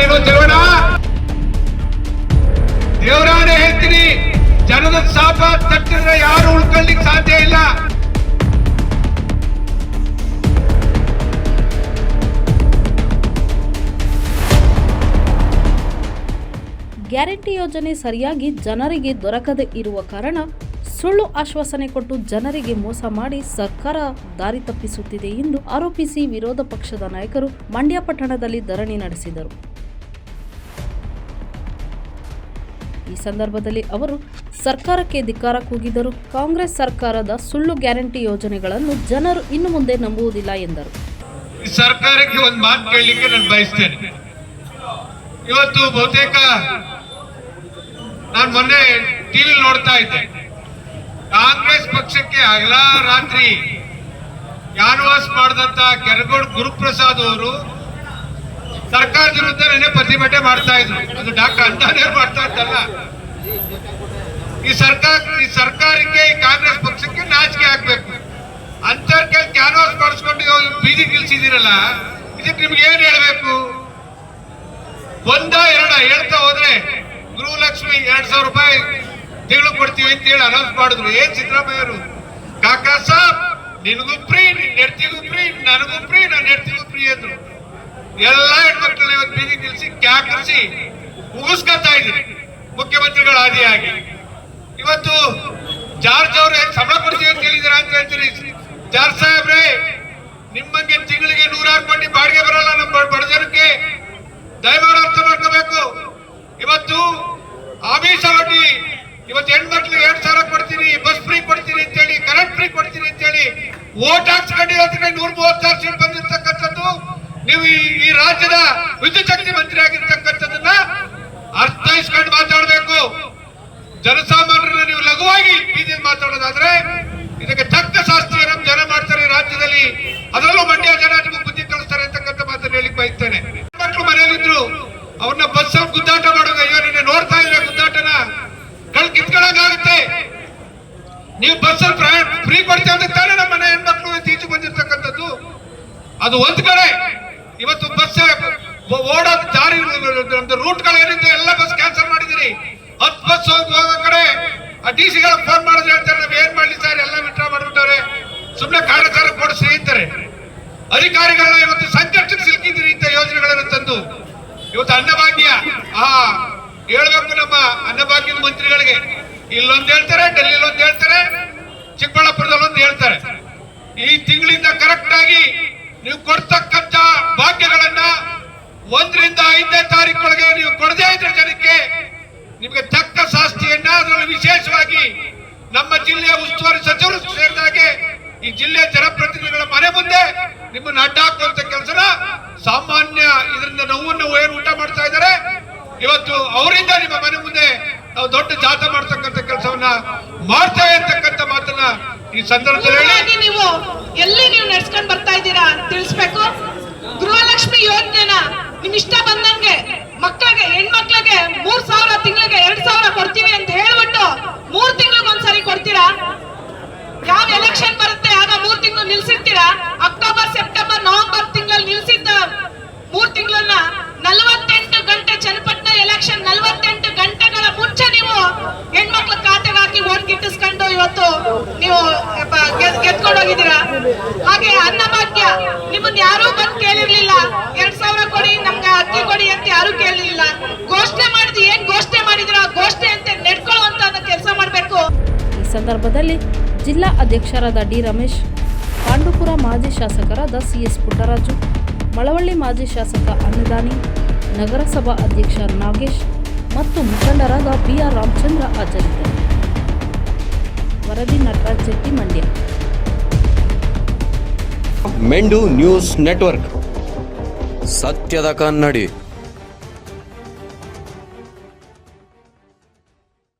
ನೀನು ತಿರುವಣ. ದೇವರಾನೇ ಹೇಳ್ತೀನಿ ಜನದ ಶಾಪ ತಟ್ಟಿದ್ರೆ ಯಾರು ಉಳ್ಕೊಳ್ಳಿಕ್ ಸಾಧ್ಯ ಇಲ್ಲ. ಗ್ಯಾರಂಟಿ ಯೋಜನೆ ಸರಿಯಾಗಿ ಜನರಿಗೆ ದೊರಕದೇ ಇರುವ ಕಾರಣ ಸುಳ್ಳು ಆಶ್ವಾಸನೆ ಕೊಟ್ಟು ಜನರಿಗೆ ಮೋಸ ಮಾಡಿ ಸರ್ಕಾರ ದಾರಿ ತಪ್ಪಿಸುತ್ತಿದೆ ಎಂದು ಆರೋಪಿಸಿ ವಿರೋಧ ಪಕ್ಷದ ನಾಯಕರು ಮಂಡ್ಯ ಪಟ್ಟಣದಲ್ಲಿ ಧರಣಿ ನಡೆಸಿದರು. ಈ ಸಂದರ್ಭದಲ್ಲಿ ಅವರು, ಸರ್ಕಾರಕ್ಕೆ ಧಿಕ್ಕಾರ ಕೂಗಿದರು ಕಾಂಗ್ರೆಸ್ ಸರ್ಕಾರದ ಸುಳ್ಳು ಗ್ಯಾರಂಟಿ ಯೋಜನೆಗಳನ್ನು ಜನರು ಇನ್ನು ಮುಂದೆ ನಂಬುವುದಿಲ್ಲ ಎಂದರು. ಸರ್ಕಾರಕ್ಕೆ ಒಂದು ಮಾತು ಕೇಳಲಿಕ್ಕೆ ನಾನು ಬಯಸ್ತೇನೆ. ಇವತ್ತು ಬಹುತೇಕ ನಾನು ಮೊನ್ನೆ ಟಿವಿ ನೋಡ್ತಾ ಇದ್ದೆ. ಕಾಂಗ್ರೆಸ್ ಪಕ್ಷಕ್ಕೆ ಅಗಲ ರಾತ್ರಿ ಕ್ಯಾನ್ವಾಸ್ ಮಾಡಿದಂತ ಕೆರಗೋಡ್ ಗುರುಪ್ರಸಾದ್ ಅವರು ಸರ್ಕಾರದ ವಿರುದ್ಧ ನೆನೆ ಪ್ರತಿಭಟನೆ ಮಾಡ್ತಾ ಇದ್ರು. ಅದು ಡಾಕ್ಟರ್ ಅಂತಾನೇ ಮಾಡ್ತಾ ಇದ್ದಲ್ಲ. ಈ ಸರ್ಕಾರ, ಈ ಸರ್ಕಾರಕ್ಕೆ, ಈ ಕಾಂಗ್ರೆಸ್ ಪಕ್ಷಕ್ಕೆ ನಾಚಿಕೆ ಆಗ್ಬೇಕು. ಅಂತರ್ಕೆ ಕ್ಯಾನ್ವಾಸ್ ಮಾಡಿಸ್ಕೊಂಡು ಬೀದಿ ನಿಲ್ಸಿದಿರಲ್ಲ ಇದಕ್ಕೆ ನಿಮ್ಗೆ ಏನ್ ಹೇಳ್ಬೇಕು? ಒಂದ, ಎರಡ, ಹೇಳ್ತಾ ಹೋದ್ರೆ ಗೃಹಲಕ್ಷ್ಮಿ ಎರಡ್ ಸಾವಿರ ರೂಪಾಯಿ ತಿಂಗಳು ಕೊಡ್ತೀವಿ ಅಂತ ಹೇಳಿ ಅನೌನ್ಸ್ ಮಾಡಿದ್ರು. ಏನ್ ಸಿದ್ದರಾಮಯ್ಯರು ಕಾಕಾ ಸಾಬ್, ನಿನಗೂ ಫ್ರೀ ನಿನ್ ನೆಡ್ತಿಗೂ ಫ್ರೀ ನನಗೂ ಫ್ರೀ ನನ್ನ ನೆಡ್ತಿಗೂ ಫ್ರೀ ಅಂದ್ರು. ಎಲ್ಲಾ ಹೆಣ್ಮಕ್ಳನ್ನ ಇವತ್ತು ಬೀದಿ ನಿಲ್ಸಿ ಕ್ಯಾಕರಿಸಿ ಮುಗಿಸ್ಕೊತಾ ಇದ್ರಿ, ಮುಖ್ಯಮಂತ್ರಿಗಳ ಆದಿಯಾಗಿ ಇವತ್ತು ಜಾರ್ಜ್ ಅವ್ರೆ ಸಂಬಳ ಕೊಡ್ತೀವಿ ಅಂತ ಹೇಳಿದಿರ ಅಂತ ಹೇಳ್ತೀರಿ. ಜಾರ್ಜ್ ಸಾಹೇಬ್ರೆ, ನಿಮ್ಮಂಗೆ ತಿಂಗಳಿಗೆ ನೂರಾರು ಮಂದಿ ಬಾಡಿಗೆ ಬರಲ್ಲ ನಮ್ಮ ಬಡ- ಜನಕ್ಕೆ. ಅರ್ಥ ಮಾಡ್ಕೋಬೇಕು. ಇವತ್ತು ಆಮಿಷ ಒಡ್ಡಿ ಇವತ್ತು ಹೆಣ್ಮಕ್ಳಿಗೆ ಎರಡ್ ಸಾವಿರ ಕೊಡ್ತೀನಿ, ಬಸ್ ಫ್ರೀ ಕೊಡ್ತೀನಿ ಅಂತೇಳಿ ಕರೆಂಟ್ ಫ್ರೀ ಕೊಡ್ತೀನಿ ಅಂತೇಳಿ ಓಟ್ ಹಾಕ್ಸ್ಕೊಂಡು ಇವತ್ತಿಗೆ ನೂರ ಮೂವತ್ತಾರು ಸೀಟ್ ಬಂದಿರ್ತಕ್ಕಂಥದ್ದು. ನೀವು ಈ ರಾಜ್ಯದ ವಿದ್ಯುತ್ ಶಕ್ತಿ ಮಂತ್ರಿ ಆಗಿರ್ತಕ್ಕಂಥದನ್ನ ಅರ್ಥೈಸ್ಕೊಂಡು ಮಾತಾಡಬೇಕು. ಜನಸಾಮಾನ್ಯರನ್ನ ನೀವು ಲಘುವಾಗಿ ಬೀದಿಯಲ್ಲಿ ಮಾತಾಡೋದಾದ್ರೆ, ಇದಕ್ಕೆ ತಕ್ಕ ಶಾಸ್ತ್ರ ಜನ ಮಾಡ್ತಾರೆ ರಾಜ್ಯದಲ್ಲಿ. ಅದರಲ್ಲೂ ಮಂಡ್ಯ ಜನ ನಿಮಗೆ ಬುದ್ಧಿ ಕಲಿಸ್ತಾರೆ ಅಂತಕ್ಕಂಥ ಮಾತನ್ನು ಹೇಳಿಕ್ ಬಯಸ್ತೇನೆ. ಮಕ್ಕಳು ಮನೆಯಲ್ಲಿದ್ರು, ಅವ್ರನ್ನ ಬಸ್ ಗುದ್ದಾಟ ಮಾಡುವ ಅಯ್ಯೋ, ನಿನ್ನೆ ನೋಡ್ತಾ ಇದ್ರೆ ಗುದ್ದಾಟನ. ಕಳ್ ಕಿತ್ಕೊಳ್ಳೋಂಗಾಗುತ್ತೆ ನೀವು ಬಸ್ ಫ್ರೀ ಕೊಡ್ತೀವಿ ಅಂತ ತಾನೇ ನಮ್ಮ ಮನೆ ಹೆಣ್ಮಕ್ಳು ತೀಚು ಬಂದಿರ್ತಕ್ಕಂಥದ್ದು. ಅದು ಒಂದ್ ಕಡೆ. ಓಡೋ ದಾರಿ ನಮ್ದು ರೂಟ್ಗಳು ಏನಿದೆ, ಎಲ್ಲ ಬಸ್ ಕ್ಯಾನ್ಸಲ್ ಮಾಡಿದಿರಿ ಹತ್ತು ಬಸ್ ಹೋಗಿ ಕಡೆ ಆ ಡಿ ಸಿಗಳ ಫೋನ್ ಮಾಡಿದ್ರೆ ಹೇಳ್ತಾರೆ, ನಾವ್ ಏನ್ ಮಾಡ್ಲಿ ಸರ್ ಎಲ್ಲ ವಿಡ್ರಾ ಮಾಡ್ಬಿಟ್ಟವ್ರೆ. ಸುಮ್ನೆ ಕಾರ್ಯಾಚಾರ ಕೊಡಿಸ್ರಿ ಅಂತಾರೆ ಅಧಿಕಾರಿಗಳನ್ನ ಇವತ್ತು ಸಂಕಷ್ಟಕ್ಕೆ ಸಿಲುಕಿದಿರಿ ಇಂಥ ಯೋಜನೆಗಳನ್ನು ತಂದು. ಇವತ್ತು ಅನ್ನಭಾಗ್ಯ. ಆ ಹೇಳ್ಬೇಕು ನಮ್ಮ ಅನ್ನಭಾಗ್ಯದ ಮಂತ್ರಿಗಳಿಗೆ. ಇಲ್ಲೊಂದು ಹೇಳ್ತಾರೆ ಡೆಲ್ಲಿಲಿ ಒಂದು ಹೇಳ್ತಾರೆ ಚಿಕ್ಕಬಳ್ಳಾಪುರದಲ್ಲಿ ಒಂದು ಹೇಳ್ತಾರೆ. ಈ ತಿಂಗಳಿಂದ ಕರೆಕ್ಟ್ ಆಗಿ ನೀವು ಭಾಗ್ಯಗಳನ್ನ ಒಂದರಿಂದ ಐದನೇ ತಾರೀಕೊಳಗೆ ನೀವು ಕೊಡದೇ ಇದ್ರೆ ಜನಕ್ಕೆ ನಿಮಗೆ ತಕ್ಕ ಶಾಸ್ತಿಯನ್ನ ಅದರಲ್ಲಿ ವಿಶೇಷವಾಗಿ ನಮ್ಮ ಜಿಲ್ಲೆಯ ಉಸ್ತುವಾರಿ ಸಚಿವರು ಸೇರಿದಾಗೆ ಈ ಜಿಲ್ಲೆಯ ಜನಪ್ರತಿನಿಧಿಗಳ ಮನೆ ಮುಂದೆ ನಿಮ್ಮನ್ನ ಅಡ್ಡ ಹಾಕುವಂತ ಕೆಲಸನ ಸಾಮಾನ್ಯ ಇದರಿಂದ ನೋವನ್ನು ಏನು ಊಟ ಮಾಡ್ತಾ ಇದ್ದಾರೆ. ಇವತ್ತು ಅವರಿಂದ ನಿಮ್ಮ ಮನೆ ಮುಂದೆ ನಾವು ದೊಡ್ಡ ಜಾಥಾ ಮಾಡ್ತಕ್ಕಂಥ ಕೆಲಸವನ್ನ ಮಾಡ್ತಾ ಇರ್ತಕ್ಕಂಥ ಮಾತನ್ನ ಈ ಸಂದರ್ಭದಲ್ಲಿ ನೀವು ಎಲ್ಲಿ ನೀವು ನಡ್ಸ್ಕೊಂಡ್ ಬರ್ತಾ ಇದ್ದೀರಾ ತಿಳಿಸ್ಬೇಕು. ಗೃಹಲಕ್ಷ್ಮಿ ಯೋಜನೆನ ನಿಮ್ ಇಷ್ಟ ಬಂದಂಗೆ ಮಕ್ಕಳಿಗೆ, ಹೆಣ್ಮಕ್ಳಿಗೆ ಮೂರ್ ಸಾವಿರ ತಿಂಗಳಿಗೆ ಎರಡ್ ಸಾವಿರ ಕೊಡ್ತೀವಿ ಅಂತ ಹೇಳ್ಬಿಟ್ಟು ಮೂರ್ ಒಂದ್ಸರಿ ಕೊಡ್ತೀರಾ? ಯಾವ ಎಲೆಕ್ಷನ್ ಬರುತ್ತೆ? ಆಗ ಮೂರ್ ತಿಂಗಳು ನಿಲ್ಸಿರ್ತೀರಾ? ಅಕ್ಟೋಬರ್ ಸೆಪ್ಟೆಂಬರ್ ನವೆಂಬರ್ ತಿಂಗಳಲ್ಲಿ ನಿಲ್ಸಿದ್ದ ಮೂರ್ ತಿಂಗಳನ್ನ ನಲವತ್ತೆಂಟು ಗಂಟೆ ಚನ್ನಪಟ್ಟಣ ಎಲೆಕ್ಷನ್ ನಲವತ್ತೆಂಟು ಗಂಟೆಗಳ ಮುಂಚೆ ನೀವು ಹೆಣ್ಮಕ್ಳ ಖಾತೆಗೆ ಹಾಕಿ ಓಟ್ ಗಿಟ್ಟಿಸ್ಕೊಂಡು ಇವತ್ತು ನೀವು ಗೆದ್ಕೊಂಡು ಹೋಗಿದ್ದೀರಾ ಹಾಗೆ ಅನ್ನಭಾಗ್ಯ, ನಿಮ್ಮನ್ನ ಯಾರೂ ಬಂದು ಕೇಳಿರ್ಲಿಲ್ಲ ಎರಡ್ ಸಾವಿರ ಕೊಡಿ ನಮ್ಗೆ ಅಕ್ಕಿ ಕೊಡಿ ಅಂತ ಯಾರು ಕೇಳಲಿಲ್ಲ ಘೋಷಣೆ ಮಾಡಿದ್ ಏನ್ ಘೋಷಣೆ ಮಾಡಿದ್ರ ಘೋಷಣೆ ಅಂತ ನೆಡ್ಕೊಳ್ಳುವಂತ ಕೆಲಸ ಮಾಡ್ಬೇಕು ಈ ಸಂದರ್ಭದಲ್ಲಿ ಜಿಲ್ಲಾ ಅಧ್ಯಕ್ಷರಾದ ಡಿ ರಮೇಶ್, ಪಾಂಡುಪುರ ಮಾಜಿ ಶಾಸಕರಾದ ಸಿಎಸ್ ಪುಟ್ಟರಾಜು, ಮಳವಳ್ಳಿ ಮಾಜಿ ಶಾಸಕ ಅನ್ನದಾನಿ, ನಗರಸಭಾ ಅಧ್ಯಕ್ಷ ನಾಗೇಶ್ ಮತ್ತು ಮುಖಂಡರಾದ ಬಿಆರ್ ರಾಮಚಂದ್ರ ಹಾಜರಿದ್ದರು. ವರದಿ ನಟರಾಜ್ ಶೆಟ್ಟಿ ಮಂಡ್ಯ. ಮೆಂಡು ನ್ಯೂಸ್ ನೆಟ್ವರ್ಕ್. ಸತ್ಯದ ಕನ್ನಡಿ.